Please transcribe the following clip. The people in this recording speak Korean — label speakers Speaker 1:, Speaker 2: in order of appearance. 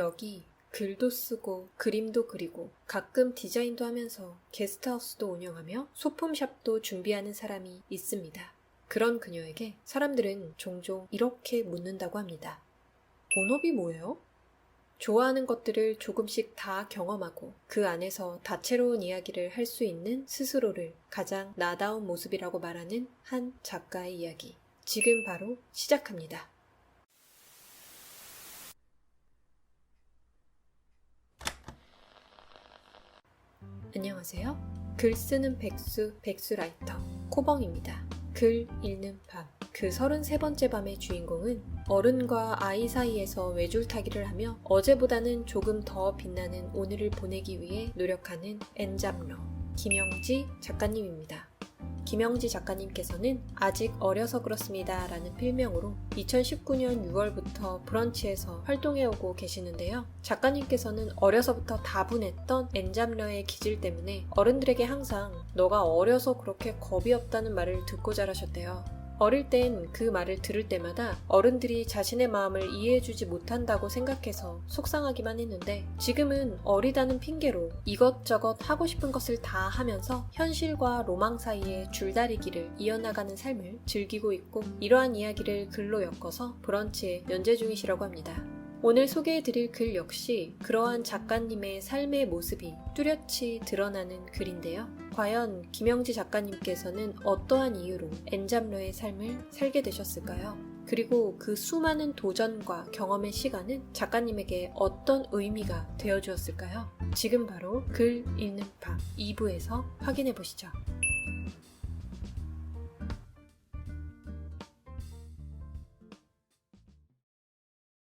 Speaker 1: 여기 글도 쓰고 그림도 그리고 가끔 디자인도 하면서 게스트하우스도 운영하며 소품샵도 준비하는 사람이 있습니다. 그런 그녀에게 사람들은 종종 이렇게 묻는다고 합니다. 본업이 뭐예요? 좋아하는 것들을 조금씩 다 경험하고 그 안에서 다채로운 이야기를 할 수 있는 스스로를 가장 나다운 모습이라고 말하는 한 작가의 이야기. 지금 바로 시작합니다. 안녕하세요. 글 쓰는 백수, 백수라이터, 코벙입니다. 글 읽는 밤. 그 33번째 밤의 주인공은 어른과 아이 사이에서 외줄타기를 하며 어제보다는 조금 더 빛나는 오늘을 보내기 위해 노력하는 엔잡러, 김영지 작가님입니다. 김영지 작가님께서는 아직 어려서 그렇습니다 라는 필명으로 2019년 6월부터 브런치에서 활동해오고 계시는데요. 작가님께서는 어려서부터 다분했던 엔잡러의 기질 때문에 어른들에게 항상 너가 어려서 그렇게 겁이 없다는 말을 듣고 자라셨대요. 어릴 땐 그 말을 들을 때마다 어른들이 자신의 마음을 이해해주지 못한다고 생각해서 속상하기만 했는데 지금은 어리다는 핑계로 이것저것 하고 싶은 것을 다 하면서 현실과 로망 사이의 줄다리기를 이어나가는 삶을 즐기고 있고 이러한 이야기를 글로 엮어서 브런치에 연재 중이시라고 합니다. 오늘 소개해드릴 글 역시 그러한 작가님의 삶의 모습이 뚜렷이 드러나는 글인데요. 과연 김영지 작가님께서는 어떠한 이유로 엔잡러의 삶을 살게 되셨을까요? 그리고 그 수많은 도전과 경험의 시간은 작가님에게 어떤 의미가 되어 주었을까요? 지금 바로 글 읽는 밤 2부에서 확인해 보시죠.